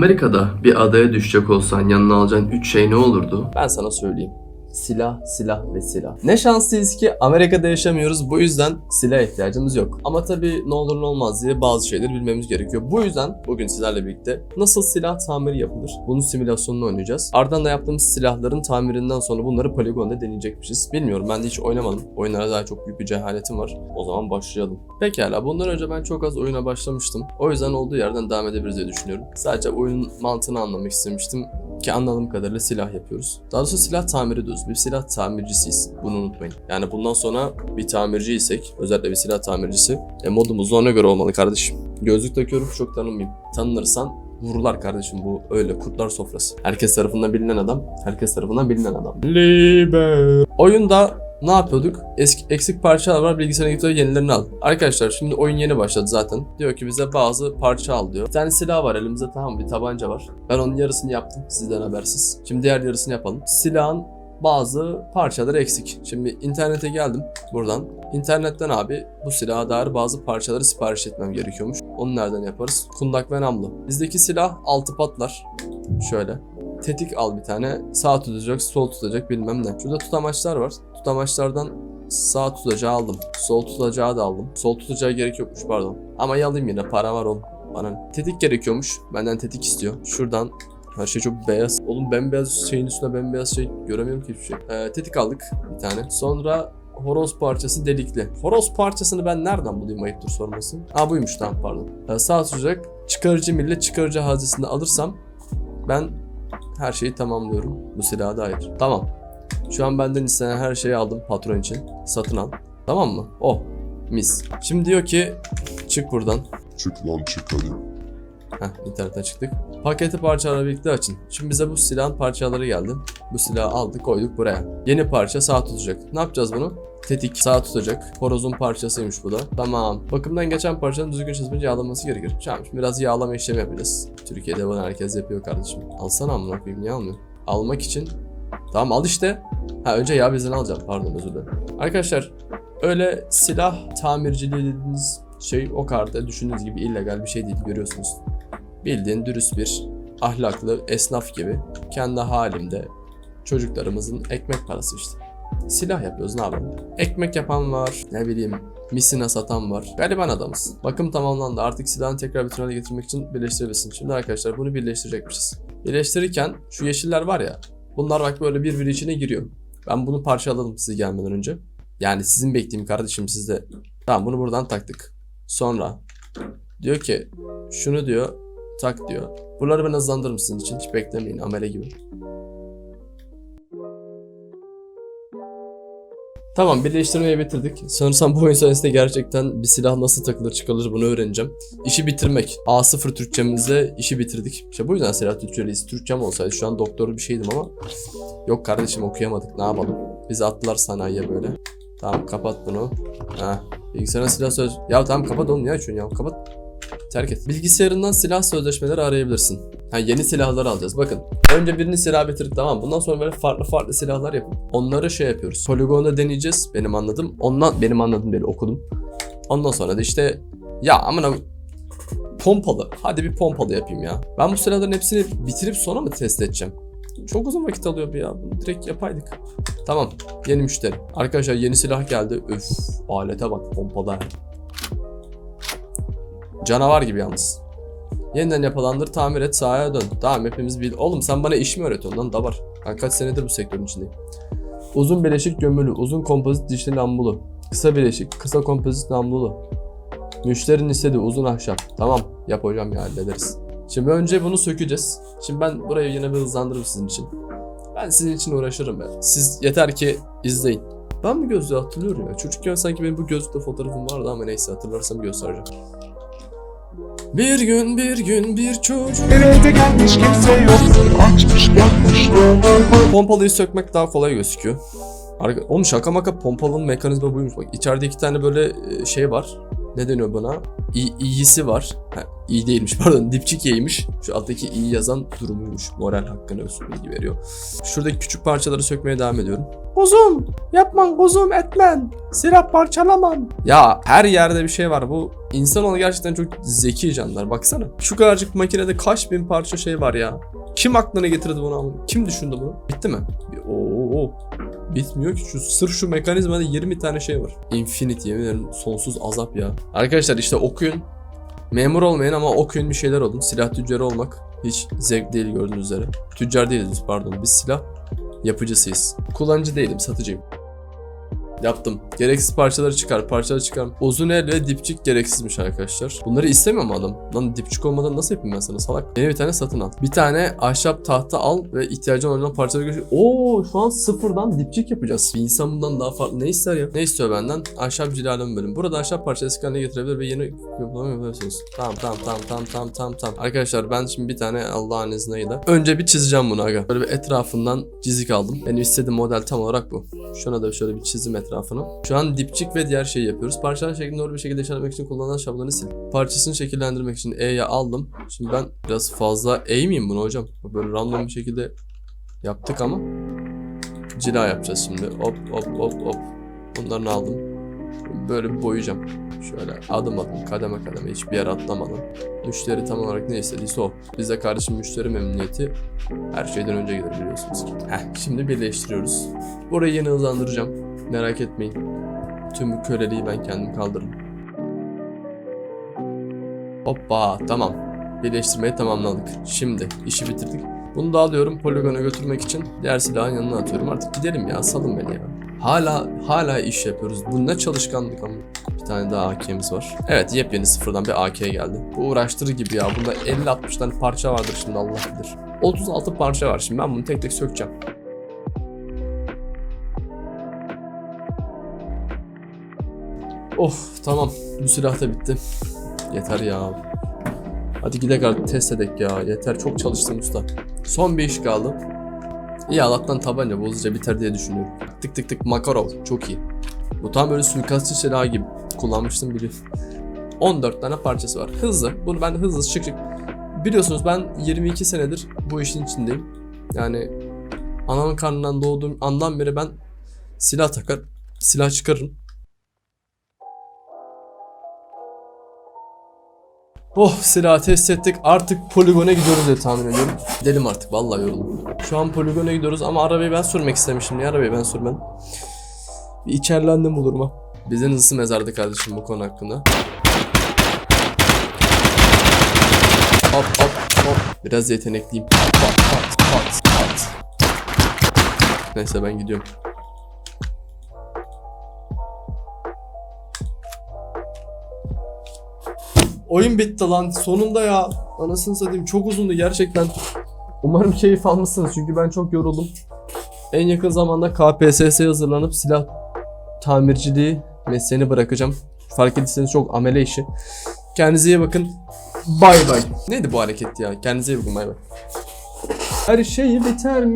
Amerika'da bir adaya düşecek olsan yanına alacağın 3 şey ne olurdu? Ben sana söyleyeyim. Silah, silah ve silah. Ne şanslıyız ki Amerika'da yaşamıyoruz. Bu yüzden silah ihtiyacımız yok. Ama tabii ne olur ne olmaz diye bazı şeyleri bilmemiz gerekiyor. Bu yüzden bugün sizlerle birlikte nasıl silah tamiri yapılır? Bunun simülasyonunu oynayacağız. Ardından da yaptığımız silahların tamirinden sonra bunları poligonda deneyecekmişiz. Bilmiyorum ben de hiç oynamadım. Oyunlara daha çok büyük bir cehaletim var. O zaman başlayalım. Pekala bundan önce ben çok az oyuna başlamıştım. O yüzden olduğu yerden devam edebiliriz diye düşünüyorum. Sadece oyunun mantığını anlamak istemiştim. Ki anladığım kadarıyla silah yapıyoruz. Daha doğrusu silah tamiri diyoruz. Bir silah tamircisiyiz. Bunu unutmayın. Yani bundan sonra bir tamirciysek, özellikle bir silah tamircisi, e, modumuz da ona göre olmalı kardeşim. Gözlük takıyorum çok tanınmayayım. Tanınırsan vururlar kardeşim bu öyle kurtlar sofrası. Herkes tarafından bilinen adam, herkes tarafından bilinen adam. Liber. Oyunda ne yapıyorduk? Eski, eksik parçalar var bilgisayara gidiyor yenilerini al. Arkadaşlar şimdi oyun yeni başladı zaten. Diyor ki bize bazı parça al diyor. Bir tane silah var elimizde tamam bir tabanca var. Ben onun yarısını yaptım sizden habersiz. Şimdi diğer yarısını yapalım. Silahın bazı parçaları eksik. Şimdi internete geldim buradan. İnternetten abi bu silaha dair bazı parçaları sipariş etmem gerekiyormuş. Onu nereden yaparız? Kundak ve namlu. Bizdeki silah altı patlar. Şöyle. Tetik al bir tane. Sağ tutacak, sol tutacak bilmem ne. Şurada tutamaçlar var. Tutamaçlardan sağ tutacağı aldım. Sol tutacağı da aldım. Sol tutacağı gerek yokmuş pardon. Ama alayım yine para var oğlum. Bana? Tetik gerekiyormuş. Benden tetik istiyor. Şuradan her şey çok beyaz. Oğlum bembeyaz şeyin üstüne bembeyaz şey göremiyorum ki hiçbir şey. Ee, tetik aldık bir tane. Sonra horoz parçası delikli. Horoz parçasını ben nereden bulayım ayıptır sorması. Aa buymuş tamam pardon. Ee, sağ tutacak. Çıkarıcı millet çıkarıcı haznesini alırsam ben her şeyi tamamlıyorum bu silaha dair. Tamam. Şu an benden istenen her şeyi aldım patron için. Satın al. Tamam mı? Oh. Mis. Şimdi diyor ki çık buradan. Çık lan çık hadi. Heh, internetten çıktık. Paketi parçalarla birlikte açın. Şimdi bize bu silahın parçaları geldi. Bu silahı aldık koyduk buraya. Yeni parça sağ tutacak. Ne yapacağız bunu? Tetik sağ tutacak. Horozun parçasıymış bu da. Tamam. Bakımdan geçen parçanın düzgün çizimci yağlanması gerekir. Tamam şimdi biraz yağlama işlemi yapacağız. Türkiye'de bunu herkes yapıyor kardeşim. Alsana amına koyayım niye almıyorsun? Almak için. Tamam al işte. Ha önce yağ bezini alacağım pardon özür dilerim. Arkadaşlar öyle silah tamirciliği dediğiniz şey o kadar da düşündüğünüz gibi illegal bir şey değil görüyorsunuz. Bildiğin dürüst bir ahlaklı esnaf gibi kendi halimde çocuklarımızın ekmek parası işte. Silah yapıyoruz ne yapalım? Ekmek yapan var, ne bileyim misina satan var. Gariban adamız. Bakım tamamlandı. Artık silahını tekrar bir tünele getirmek için birleştirebilirsin. Şimdi arkadaşlar bunu birleştirecekmişiz. Birleştirirken şu yeşiller var ya. Bunlar bak böyle birbiri içine giriyor. Ben bunu parçaladım size gelmeden önce. Yani sizin bekleyeyim kardeşim sizde. Tamam bunu buradan taktık. Sonra diyor ki şunu diyor tak diyor. Buraları ben hızlandırırım sizin için. Hiç beklemeyin amele gibi. Tamam birleştirmeyi bitirdik. Sanırsam bu oyun sayesinde gerçekten bir silah nasıl takılır çıkarılır bunu öğreneceğim. İşi bitirmek. A0 Türkçemizde işi bitirdik. İşte bu yüzden silah Türkçeliyiz. Türkçem olsaydı şu an doktor bir şeydim ama yok kardeşim okuyamadık ne yapalım. Bizi attılar sanayiye böyle. Tamam kapat bunu. Ha. Bilgisayarına silah söz... Ya tamam kapat oğlum ya şunu ya kapat. Terk et. Bilgisayarından silah sözleşmeleri arayabilirsin. Ha yeni silahlar alacağız. Bakın. Önce birini silah bitirdik tamam. Bundan sonra böyle farklı farklı silahlar yapıp onları şey yapıyoruz. Poligonda deneyeceğiz. Benim anladım. Ondan benim anladığım değil okudum. Ondan sonra da işte ya amına pompalı. Hadi bir pompalı yapayım ya. Ben bu silahların hepsini bitirip sonra mı test edeceğim? Çok uzun vakit alıyor bu ya. Bunu direkt yapaydık. Tamam. Yeni müşteri. Arkadaşlar yeni silah geldi. Öf. Alete bak. Pompada. Canavar gibi yalnız. Yeniden yapılandır tamir et sahaya dön. Tamam hepimiz bil. Oğlum sen bana iş mi öğretiyorsun lan da var. Ben kaç senedir bu sektörün içindeyim. Uzun bileşik gömülü, uzun kompozit dişli lambulu. Kısa bileşik, kısa kompozit lambulu. Müşterinin istediği uzun ahşap. Tamam yap hocam ya hallederiz. Şimdi önce bunu sökeceğiz. Şimdi ben burayı yine bir hızlandırırım sizin için. Ben sizin için uğraşırım ben. Siz yeter ki izleyin. Ben bu gözlüğü hatırlıyorum ya. Çocukken sanki benim bu gözlükte fotoğrafım vardı ama neyse hatırlarsam göstereceğim. Bir gün bir gün bir çocuk Bir evde gelmiş kimse yok. Açmış bakmış. Pompalıyı sökmek daha kolay gözüküyor. Arka- Oğlum şaka maka pompalının mekanizma buymuş. Bak içeride iki tane böyle e, şey var. Ne deniyor buna? İ, iyisi var. Ha, iyi değilmiş pardon. Dipçik iyiymiş. Şu alttaki iyi yazan durumuymuş. Moral hakkında bir bilgi veriyor. Şuradaki küçük parçaları sökmeye devam ediyorum. Kuzum! Yapman kuzum etmen! Silah parçalaman! Ya her yerde bir şey var. Bu insanoğlu gerçekten çok zeki canlılar. Baksana. Şu kadarcık makinede kaç bin parça şey var ya. Kim aklına getirdi bunu? Kim düşündü bunu? Bitti mi? Oo, oo. Bitmiyor ki şu sırf şu mekanizmada 20 tane şey var. Infinity yemin ederim sonsuz azap ya. Arkadaşlar işte okuyun. Memur olmayın ama okuyun bir şeyler olun. Silah tüccarı olmak hiç zevk değil gördüğünüz üzere. Tüccar değiliz pardon. Biz silah yapıcısıyız. Kullanıcı değilim satıcıyım. Yaptım. Gereksiz parçaları çıkar, parçaları çıkar. Uzun el ve dipçik gereksizmiş arkadaşlar. Bunları istemiyor mu adam? Lan dipçik olmadan nasıl yapayım ben sana salak? Yeni bir tane satın al. Bir tane ahşap tahta al ve ihtiyacın olan parçaları götür. Oo şu an sıfırdan dipçik yapacağız. Bir insan bundan daha farklı ne ister ya? Ne istiyor benden? Ahşap cilalama bölüm. Burada ahşap parçası haline getirebilir ve yeni uygulama yapabilirsiniz. Tamam tamam tamam tamam tamam tamam tamam. Arkadaşlar ben şimdi bir tane Allah'ın izniyle önce bir çizeceğim bunu aga. Böyle bir etrafından çizik aldım. Benim istediğim model tam olarak bu. Şuna da şöyle bir çizim etrafını. Şu an dipçik ve diğer şeyi yapıyoruz. Parçalar şeklini doğru bir şekilde işaretlemek için kullanılan şablonu sil. Parçasını şekillendirmek için E'ye aldım. Şimdi ben biraz fazla eğmeyeyim bunu hocam. Böyle random bir şekilde yaptık ama. Cila yapacağız şimdi. Hop hop hop hop. Bunlarını aldım. Böyle bir boyayacağım. Şöyle adım adım kademe kademe hiçbir yere atlamadan. Müşteri tam olarak ne istediyse o. Bizde kardeşim müşteri memnuniyeti her şeyden önce gelir biliyorsunuz ki. Heh, şimdi birleştiriyoruz. Burayı yine hızlandıracağım. Merak etmeyin. Tüm köleliği ben kendim kaldırırım. Hoppa tamam. Birleştirmeyi tamamladık. Şimdi işi bitirdik. Bunu da alıyorum poligona götürmek için diğer silahın yanına atıyorum. Artık gidelim ya salın beni ya. Hala hala iş yapıyoruz. Bu ne çalışkanlık ama. Bir tane daha AK'miz var. Evet yepyeni sıfırdan bir AK geldi. Bu uğraştırır gibi ya. Bunda 50-60 tane parça vardır şimdi Allah bilir. 36 parça var şimdi ben bunu tek tek sökeceğim. Of tamam bu silah da bitti. Yeter ya. Hadi gidelim artık test edek ya. Yeter çok çalıştım usta. Son bir iş kaldı. İyi Allah'tan tabanca bozunca biter diye düşünüyorum. Tık tık tık Makarov çok iyi. Bu tam böyle suikastçı silahı gibi. Kullanmıştım biliyorum. 14 tane parçası var. Hızlı. Bunu ben hızlı şık şık. Biliyorsunuz ben 22 senedir bu işin içindeyim. Yani anamın karnından doğduğum andan beri ben silah takar, silah çıkarırım. Oh silahı test ettik. Artık poligona gidiyoruz diye tahmin ediyorum. Gidelim artık vallahi yoruldum. Şu an poligona gidiyoruz ama arabayı ben sürmek istemiştim. Niye arabayı ben sürmedim? Bir içerlendim bu duruma. Bizden hızlısı mezardı kardeşim bu konu hakkında. Hop hop hop. Biraz yetenekliyim. Pat pat pat pat. Neyse ben gidiyorum. Oyun bitti lan sonunda ya. Anasını satayım çok uzundu gerçekten. Umarım keyif almışsınız çünkü ben çok yoruldum. En yakın zamanda KPSS'ye hazırlanıp silah tamirciliği mesleğini bırakacağım. Fark ettiyseniz çok amele işi. Kendinize iyi bakın. Bay bay. Neydi bu hareket ya? Kendinize iyi bakın bay bay. Her şey biter mi?